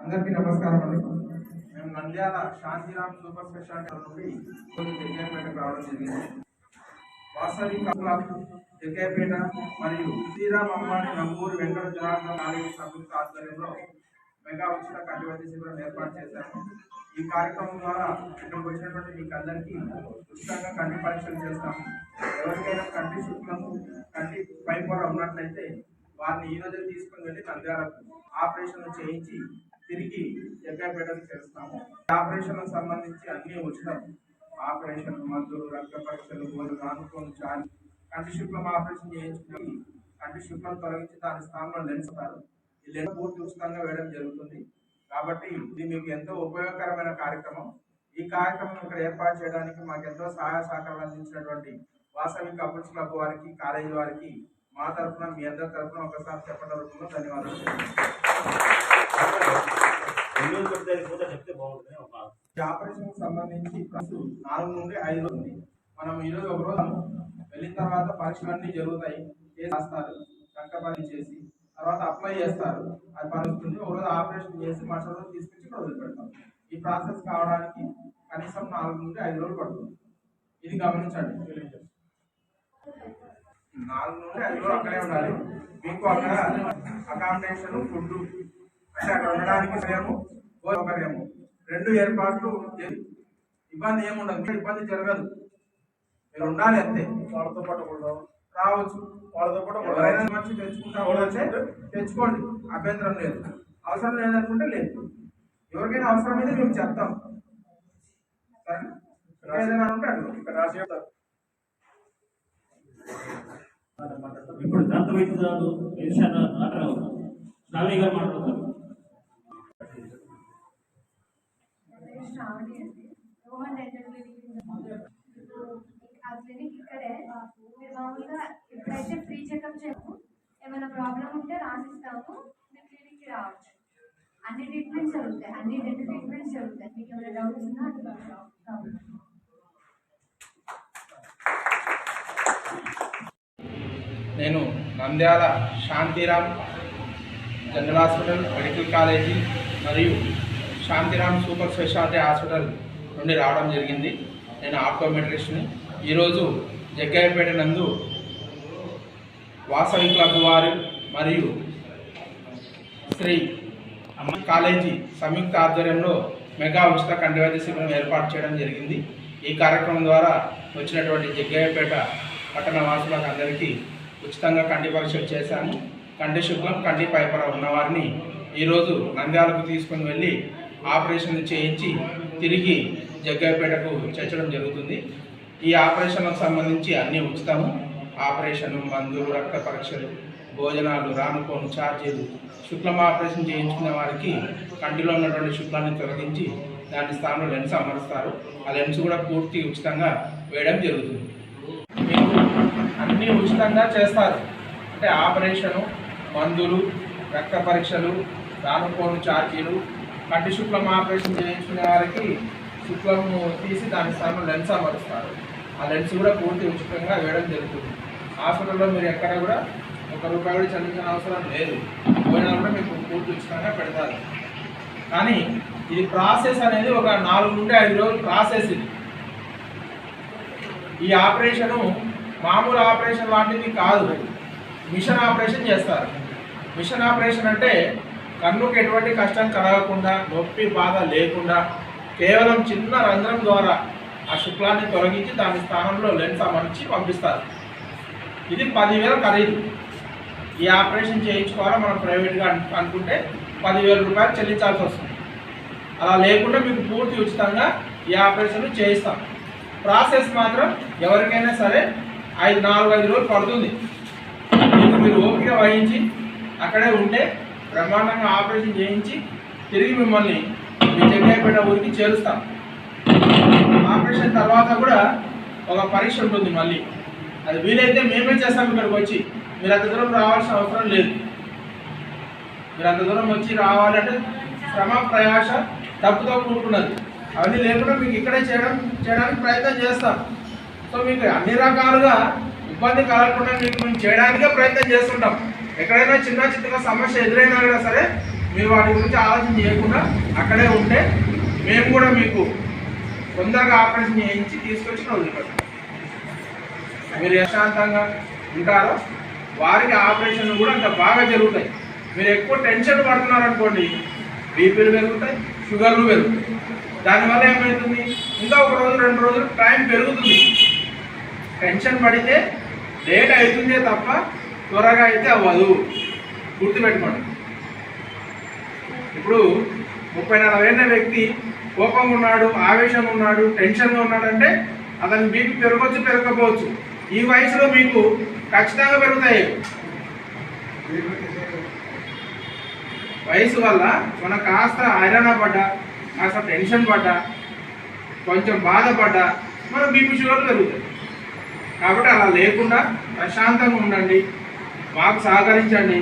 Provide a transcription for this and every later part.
అందరికీ నమస్కారం అండి. మేము నంద్యాల శాంతిరామ్ సూపర్ స్పెషాలిటీ నుండి కొన్ని జగ్గయ్యపేటకు రావడం జరిగింది. వాసవి క్లబ్ జగ్గయ్యపేట మరియు శ్రీరామ్ అమ్మాడి నంబూరు వెంకట జనార్దన్ కాలేజీ సంయుక్త ఆధ్వర్యంలో మెగా ఉచిత కంటి శిబిరం ఏర్పాటు చేశాము ఈ కార్యక్రమం ద్వారా ఇక్కడికి వచ్చినటువంటి మీకు అందరికీ ఉచితంగా కంటి పరీక్షలు చేస్తాము ఎవరికైనా కంటి శుక్లము కంటి పై పొర ఉన్నట్లయితే వారిని ఈ రోజు తీసుకుని వెళ్ళి నంద్యాలకు ఆపరేషన్ చేయించి తిరిగి జగ్గపేటకు చేస్తాము. ఆపరేషన్ సంబంధించి అన్ని ఉచితం ఆపరేషన్ మందులు రక్త పరీక్షలు గోధులు అనుకోని చాలి. కంటి శుక్లం ఆపరేషన్ చేయించుకుని కంటి శుక్లం తొలగించి దాని స్థానంలో లెన్స్ ఇస్తారు. ఈ లెన్స్ పూర్తి ఉచితంగా వేయడం జరుగుతుంది. కాబట్టి ఇది మీకు ఎంతో ఉపయోగకరమైన కార్యక్రమం. ఈ కార్యక్రమం ఇక్కడ ఏర్పాటు చేయడానికి మాకు ఎంతో సహాయ సహకారాలు అందించినటువంటి వాసవి కపుల్స్ క్లబ్ వారికి కాలేజీ వారికి మా తరఫున మీ అందరి తరఫున ఒకసారి చెప్పడం రూపంలో ధన్యవాదాలు ఎన్నో చెప్తే పోతే చెప్తే బాగుంటుంది. ఒక ఈ ఆపరేషన్ సంబంధించి నాలుగు నుండి ఐదు రోజులు ఉంది. మనం ఈ రోజు ఒక రోజు వెళ్ళిన తర్వాత పరీక్షలు అన్ని జరుగుతాయి. చేస్తారు రాస్తారు. రక్త పరీక్ష చేసి తర్వాత అప్లై చేస్తారు. అది పరుస్తుంది. ఒక రోజు ఆపరేషన్ చేసి మరుసటి రోజు తీసుకొచ్చి ఇక్కడ వదిలిపెడతాం. ఈ ప్రాసెస్ కావడానికి కనీసం నాలుగు నుండి ఐదు రోజులు పడుతుంది. ఇది గమనించండి. నాలుగు నుండి ఐదు రోజులు అక్కడే ఉండాలి. మీకు అక్కడ అకామిడేషన్ ఫుడ్ అంటే అక్కడ ఉండడానికి సమయము సౌకర్యము రెండు ఏర్పాట్లు. ఇబ్బంది ఏముండదు. మీరు ఇబ్బంది జరగదు. మీరు ఉండాలి అంతే. వాళ్ళతో పాటు కూడా రావచ్చు. వాళ్ళతో పాటు ఎవరైనా మంచి తెచ్చుకుంటా తెచ్చుకోండి. అభ్యంతరం లేదు. అవసరం లేదనుకుంటే లేదు. ఎవరికైనా అవసరం అయితే మేము చెప్తాం. ఏదైనా ఉంటే అడుగు రాసి ఇప్పుడు దంత ఎలిషా నాటరావు నాగయ్య గారు మాట్లాడుతారు శ్రావణి అండి రోహన్ డెంటల్ క్లినిక్ ఆ క్లినిక్ ఇక్కడే మీరు మామూలుగా ఇప్పుడైతే ఫ్రీ చెకప్ చేయము. ఏమైనా ప్రాబ్లం ఉంటే రాసిస్తాము. మీరు క్లినిక్కి రావచ్చు. అన్ని ట్రీట్మెంట్స్ జరుగుతాయి. అన్ని రెండు ట్రీట్మెంట్స్ జరుగుతాయి. మీకు ఏమైనా డౌట్స్ ఉన్నా అడగండి. నేను Nandyal Santhiram general hospital medical college మరియు శాంతిరామ్ సూపర్ స్పెషాలిటీ హాస్పిటల్ నుండి రావడం జరిగింది. నేను ఆప్టోమెట్రిస్ట్ని. ఈరోజు జగ్గాయపేట నందు వాసవి క్లబ్ వారు మరియు శ్రీ అమ్మ కాలేజీ సంయుక్త ఆధ్వర్యంలో మెగా ఉచిత కంటి శిబిరం ఏర్పాటు చేయడం జరిగింది. ఈ కార్యక్రమం ద్వారా వచ్చినటువంటి జగ్గయ్యపేట పట్టణ వాసులకు అందరికీ ఉచితంగా కంటి పరీక్షలు చేశాము. కంటి శుభ్రం కంటి పైపర ఉన్నవారిని ఈరోజు నంద్యాలకు తీసుకుని వెళ్ళి ఆపరేషన్ చేయించి తిరిగి జగ్గయ్యపేటకు చేర్చడం జరుగుతుంది. ఈ ఆపరేషన్కు సంబంధించి అన్నీ ఉచితము. ఆపరేషన్ మందులు రక్త పరీక్షలు భోజనాలు రానుకోను ఛార్జీలు శుక్లం ఆపరేషన్ చేయించుకునే వారికి కంటిలో ఉన్నటువంటి శుక్లాన్ని తొలగించి దాని స్థానంలో లెన్స్ అమరుస్తారు. ఆ లెన్స్ కూడా పూర్తి ఉచితంగా వేయడం జరుగుతుంది. అన్నీ ఉచితంగా చేస్తారు. అంటే ఆపరేషను మందులు రక్త పరీక్షలు రానుకోను ఛార్జీలు కంటి శుక్లం ఆపరేషన్ చేయించుకునే వారికి శుక్లం తీసి దాని స్థానంలో లెన్స్ అమరుస్తారు. ఆ లెన్స్ కూడా పూర్తి ఉచితంగా వేయడం జరుగుతుంది. హాస్పిటల్లో మీరు ఎక్కడ కూడా ఒక రూపాయి కూడా చెల్లించిన అవసరం లేదు. పోయినా కూడా మీకు పూర్తి ఉచితంగా పెడతారు. కానీ ఇది ప్రాసెస్ అనేది ఒక నాలుగు నుండి ఐదు రోజులు ప్రాసెస్ ఇది. ఈ ఆపరేషను మామూలు ఆపరేషన్ లాంటిది కాదు. మిషన్ ఆపరేషన్ చేస్తారు. మిషన్ ఆపరేషన్ అంటే కన్నుకు ఎటువంటి కష్టం కలగకుండా నొప్పి బాధ లేకుండా కేవలం చిన్న రంధ్రం ద్వారా ఆ శుక్లాన్ని తొలగించి దాని స్థానంలో లెన్స్ అమర్చి పంపిస్తారు. ఇది పదివేల ఖరీదు. ఈ ఆపరేషన్ చేయించుకోవాలా మనం ప్రైవేట్గా అనుకుంటే పదివేల రూపాయలు చెల్లించాల్సి వస్తుంది. అలా లేకుండా మీకు పూర్తి ఉచితంగా ఈ ఆపరేషన్ చేయిస్తాం. ప్రాసెస్ మాత్రం ఎవరికైనా సరే ఐదు నాలుగు ఐదు రోజులు పడుతుంది. దీనికి మీరు ఓపిక వహించి అక్కడే ఉంటే బ్రహ్మాండంగా ఆపరేషన్ చేయించి తిరిగి మిమ్మల్ని మీ జగ్గయ్యపేట ఊరికి చేరుస్తాం. ఆపరేషన్ తర్వాత కూడా ఒక పరీక్ష ఉంటుంది మళ్ళీ. అది వీలైతే మేమే చేస్తాం ఇక్కడికి వచ్చి. మీరు అంత దూరం రావాల్సిన అవసరం లేదు. మీరు అంత దూరం వచ్చి రావాలంటే శ్రమ ప్రయాస తప్పుతో కూడుకున్నది. అవన్నీ లేకుండా మీకు ఇక్కడే చేయడం చేయడానికి ప్రయత్నం చేస్తాం. సో మీకు అన్ని రకాలుగా ఇబ్బంది కలగకుండా మీకు మేము చేయడానికే ప్రయత్నం చేస్తుంటాం. ఎక్కడైనా చిన్న చిన్న సమస్య ఎదురైనా కూడా సరే మీరు వాటి గురించి ఆలోచన చేయకుండా అక్కడే ఉంటే మేము కూడా మీకు తొందరగా ఆపరేషన్ చేయించి తీసుకొచ్చిన వదిలిపెట్టాం మీరు ప్రశాంతంగా ఉంటారో వారికి ఆపరేషన్లు కూడా అంత బాగా జరుగుతాయి. మీరు ఎక్కువ టెన్షన్ పడుతున్నారు అనుకోండి బీపీలు పెరుగుతాయి షుగర్లు పెరుగుతాయి. దానివల్ల ఏమవుతుంది ఇంకా ఒక రోజు రెండు రోజులు టైం పెరుగుతుంది. టెన్షన్ పడితే లేట్ అవుతుందే తప్ప త్వరగా అయితే అవ్వదు. గుర్తుపెట్టుకోండి. ఇప్పుడు ముప్పై నలభై వ్యక్తి కోపంగా ఉన్నాడు ఆవేశంగా ఉన్నాడు టెన్షన్గా ఉన్నాడంటే అతని బీపీ పెరగవచ్చు పెరగకపోవచ్చు. ఈ వయసులో మీకు ఖచ్చితంగా పెరుగుతాయి. వయసు వల్ల మనం కాస్త ఐరణ పడ్డా కాస్త టెన్షన్ పడ్డా కొంచెం బాధపడ్డా మన బీపీ షుగర్ పెరుగుతాయి కాబట్టి అలా లేకుండా ప్రశాంతంగా ఉండండి మాకు సహకరించండి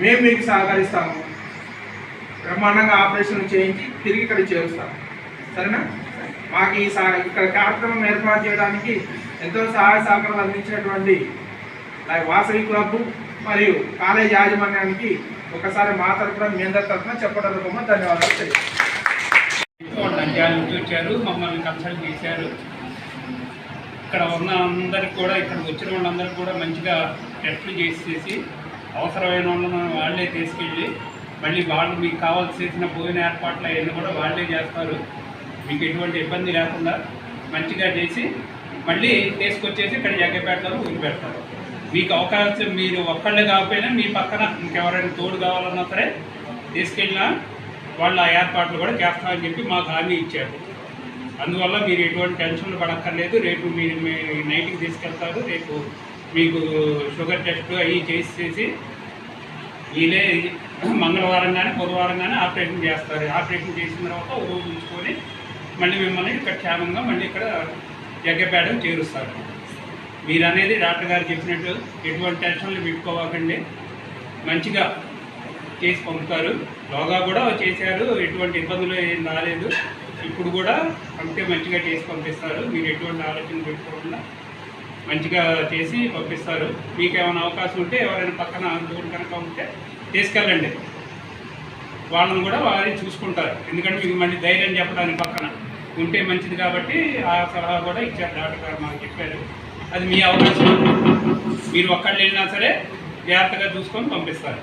మేము మీకు సహకరిస్తాము. బ్రహ్మాండంగా ఆపరేషన్ చేయించి తిరిగి ఇక్కడ చేరుస్తాము. సరేనా? మాకు ఈ సా ఇక్కడ కార్యక్రమం ఏర్పాటు చేయడానికి ఎంతో సహాయ సహకారాలు అందించినటువంటి వాసవి క్లబ్ మరియు కాలేజ్ యాజమాన్యానికి ఒకసారి మా తరఫున మీ అందరి తరఫున చెప్పడం ధన్యవాదాలు తెలియజేస్తాను వచ్చారు మమ్మల్ని కన్సల్ట్ చేశారు. ఇక్కడ ఉన్న అందరికి కూడా ఇక్కడ వచ్చిన వాళ్ళందరికీ కూడా మంచిగా టెస్ట్లు చేసేసి అవసరమైన వాళ్ళని వాళ్ళే తీసుకెళ్ళి మళ్ళీ వాళ్ళు మీకు కావాల్సిన భోజన ఏర్పాట్లు అవన్నీ కూడా వాళ్ళే చేస్తారు. మీకు ఎటువంటి ఇబ్బంది లేకుండా మంచిగా చేసి మళ్ళీ తీసుకొచ్చేసి ఇక్కడ జగ్గపేటలో వదిలిపెడతారు మీకు అవకాశం మీరు ఒక్కళ్ళే కాకపోయినా మీ పక్కన ఇంకెవరైనా తోడు కావాలన్నా సరే తీసుకెళ్ళినా వాళ్ళ ఆ ఏర్పాట్లు కూడా చేస్తామని చెప్పి మాకు హామీ ఇచ్చారు. అందువల్ల మీరు ఎటువంటి టెన్షన్లు పడక్కర్లేదు. రేపు మీరు మీ నైట్కి తీసుకెళ్తారు. రేపు మీకు షుగర్ టెస్ట్ అవి చేసేసి వీలే మంగళవారం కానీ బుధవారం కానీ ఆపరేషన్ చేస్తారు. ఆపరేషన్ చేసిన తర్వాత ఒక రోజు ఉంచుకొని మళ్ళీ మిమ్మల్ని ఇక్కడ క్షేమంగా మళ్ళీ ఇక్కడ జగ్గపేట చేరుస్తారు. మీరు అనేది డాక్టర్ గారు చెప్పినట్టు ఎటువంటి టెన్షన్లు పెట్టుకోవాకండి. మంచిగా చేసి పంపుతారు. యోగా కూడా చేశారు. ఎటువంటి ఇబ్బందులు ఏం రాలేదు. ఇప్పుడు కూడా పంపితే మంచిగా చేసి పంపిస్తారు. మీరు ఎటువంటి ఆలోచన పెట్టుకోకుండా మంచిగా చేసి పంపిస్తారు. మీకు ఏమైనా అవకాశం ఉంటే ఎవరైనా పక్కన దూరం కనుక ఉంటే తీసుకెళ్ళండి. వాళ్ళని కూడా వారి చూసుకుంటారు. ఎందుకంటే మీకు మళ్ళీ ధైర్యం చెప్పడానికి పక్కన. ఉంటే మంచిది కాబట్టి ఆ సలహా కూడా ఇచ్చారు డాక్టర్ గారు మాకు చెప్పారు. అది మీ అవకాశం. మీరు ఒక్కళ్ళు వెళ్ళినా సరే జాగ్రత్తగా చూసుకొని పంపిస్తారు.